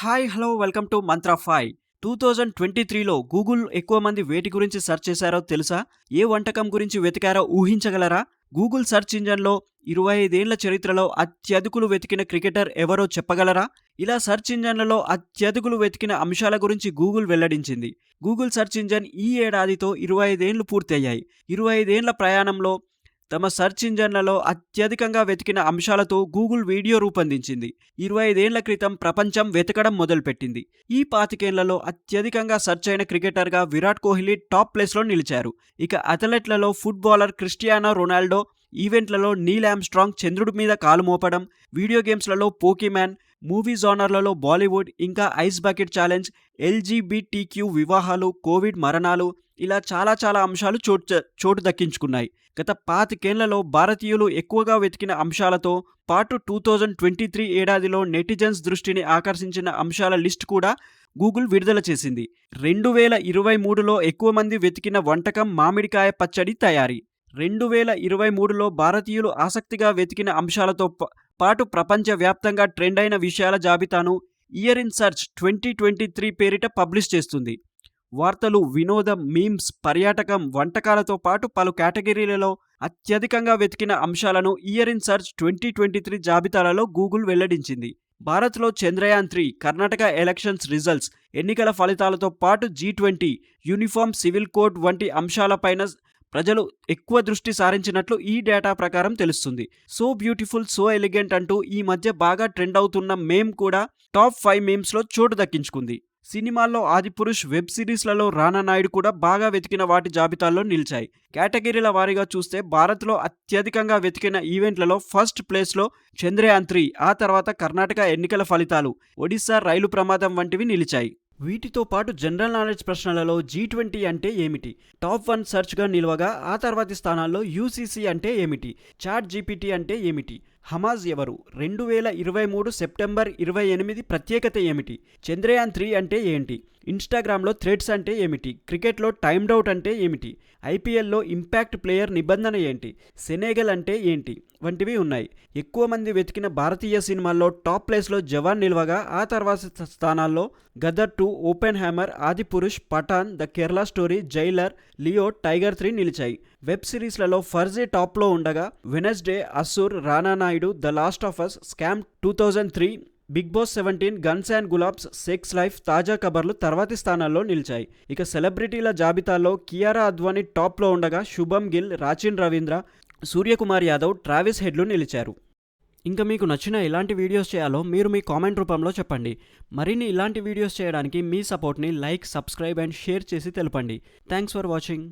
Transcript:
Hi hello welcome to Mantra five. Two thousand twenty త్రీలో Google ఎక్కువ మంది వేటి గురించి సెర్చ్ చేశారో తెలుసా? ఏ వంటకం గురించి వెతికారో ఊహించగలరా? గూగుల్ సెర్చ్ ఇంజన్లో ఇరవై ఐదేళ్ళ చరిత్రలో అత్యధికులు వెతికిన క్రికెటర్ ఎవరో చెప్పగలరా? ఇలా సెర్చ్ ఇంజన్లలో అత్యధికులు వెతికిన అంశాల గురించి గూగుల్ వెల్లడించింది. గూగుల్ సెర్చ్ ఇంజన్ ఈ ఏడాదితో ఇరవై ఐదేళ్ళు పూర్తయ్యాయి. ఇరవై ఐదేళ్ళ ప్రయాణంలో తమ సెర్చ్ ఇంజన్లలో అత్యధికంగా వెతికిన అంశాలతో గూగుల్ వీడియో రూపొందించింది. ఇరవై ఐదేళ్ళ క్రితం ప్రపంచం వెతకడం మొదలుపెట్టింది. ఈ పాతికేళ్ళలో అత్యధికంగా సెర్చ్ అయిన క్రికెటర్గా విరాట్ కోహ్లీ టాప్ ప్లేస్లో నిలిచారు. ఇక అథ్లెట్లలో ఫుట్బాలర్ క్రిస్టియానో రొనాల్డో ఈవెంట్లలో నీల్ ఆమ్స్ట్రాంగ్ చంద్రుడి మీద కాలు మోపడం వీడియో గేమ్స్లలో పోకీమ్యాన్ మూవీ జోనర్లలో బాలీవుడ్ ఇంకా ఐస్ బకెట్ ఛాలెంజ్ ఎల్జీబీటీక్యూ వివాహాలు కోవిడ్ మరణాలు ఇలా చాలా చాలా అంశాలు చోటు చోటు దక్కించుకున్నాయి. గత పాతికేళ్ళలో భారతీయులు ఎక్కువగా వెతికిన అంశాలతో పాటు టూ థౌజండ్ ట్వంటీ త్రీ ఏడాదిలో నెటిజన్స్ దృష్టిని ఆకర్షించిన అంశాల లిస్ట్ కూడా గూగుల్ విడుదల చేసింది. రెండు వేల ఇరవై మూడులో ఎక్కువ మంది వెతికిన వంటకం మామిడికాయ పచ్చడి తయారీ. రెండు వేల ఇరవై మూడులో భారతీయులు ఆసక్తిగా వెతికిన అంశాలతో పాటు ప్రపంచవ్యాప్తంగా ట్రెండ్ అయిన విషయాల జాబితాను year in search twenty twenty three పేరిట పబ్లిష్ చేస్తుంది. వార్తలు వినోదం మీమ్స్ పర్యాటకం వంటకాలతో పాటు పలు కేటగిరీలలో అత్యధికంగా వెతికిన అంశాలను year in search twenty twenty three జాబితాలలో Google వెల్లడించింది. భారత్లో Chandrayaan three Karnataka elections results ఎన్నికల ఫలితాలతో పాటు G twenty uniform civil code వంటి అంశాలపైన ప్రజలు ఎక్కువ దృష్టి సారించినట్లు ఈ డేటా ప్రకారం తెలుస్తుంది. సో బ్యూటిఫుల్ సో ఎలిగెంట్ అంటూ ఈ మధ్య బాగా ట్రెండ్ అవుతున్న మేమ్ కూడా టాప్ ఫైవ్ మేమ్స్లో చోటు దక్కించుకుంది. సినిమాల్లో ఆదిపురుష్ వెబ్ సిరీస్లలో రానా నాయుడు కూడా బాగా వెతికిన వాటి జాబితాలో నిలిచాయి. కేటగిరీల వారీగా చూస్తే భారత్లో అత్యధికంగా వెతికిన ఈవెంట్లలో ఫస్ట్ ప్లేస్లో చంద్రయాన్ త్రీ ఆ తర్వాత కర్ణాటక ఎన్నికల ఫలితాలు ఒడిశా రైలు ప్రమాదం వంటివి నిలిచాయి. వీటితో పాటు జనరల్ నాలెడ్జ్ ప్రశ్నలలో జీ ట్వంటీ అంటే ఏమిటి? టాప్ వన్ సెర్చ్గా నిలవగా ఆ తర్వాతి స్థానాల్లో యూసీసీ అంటే ఏమిటి? చాట్ జీపీటీ అంటే ఏమిటి? హమాజ్ ఎవరు? రెండు వేల ఇరవై మూడు సెప్టెంబర్ ఇరవై ఎనిమిది ప్రత్యేకత ఏమిటి? చంద్రయాన్ త్రీ అంటే ఏంటి? ఇన్స్టాగ్రామ్లో థ్రెడ్స్ అంటే ఏమిటి? క్రికెట్లో టైమ్డ్ అవుట్ అంటే ఏమిటి? ఐపీఎల్లో ఇంపాక్ట్ ప్లేయర్ నిబంధన ఏంటి? సెనేగల్ అంటే ఏంటి? వంటివి ఉన్నాయి. ఎక్కువ మంది వెతికిన భారతీయ సినిమాల్లో టాప్ ప్లేస్లో జవాన్ నిల్వగా ఆ తర్వాత స్థానాల్లో Gadar two Oppenheimer Adipurush Pathaan the Kerala story Jailer Leo tiger three నిలిచాయి. వెబ్ సిరీస్లలో ఫర్జీ టాప్లో ఉండగా Wednesday Asur Rana Naidu the last of us scam two thousand three big boss seventeen guns and Gulaabs sex life తాజా కబర్లు తర్వాతి స్థానాల్లో నిలిచాయి. ఇక సెలబ్రిటీల జాబితాలో కియారా అద్వానీ టాప్లో ఉండగా శుభం గిల్ రాచిన్ రవీంద్ర సూర్యకుమార్ యాదవ్ ట్రావిస్ హెడ్లు నిలిచారు. ఇంకా మీకు నచ్చిన ఎలాంటి వీడియోస్ చేయాలో మీరు మీ కామెంట్ రూపంలో చెప్పండి. మరిన్ని ఇలాంటి వీడియోస్ చేయడానికి మీ సపోర్ట్ని లైక్ సబ్స్క్రైబ్ అండ్ షేర్ చేసి తెలపండి. Thanks for watching.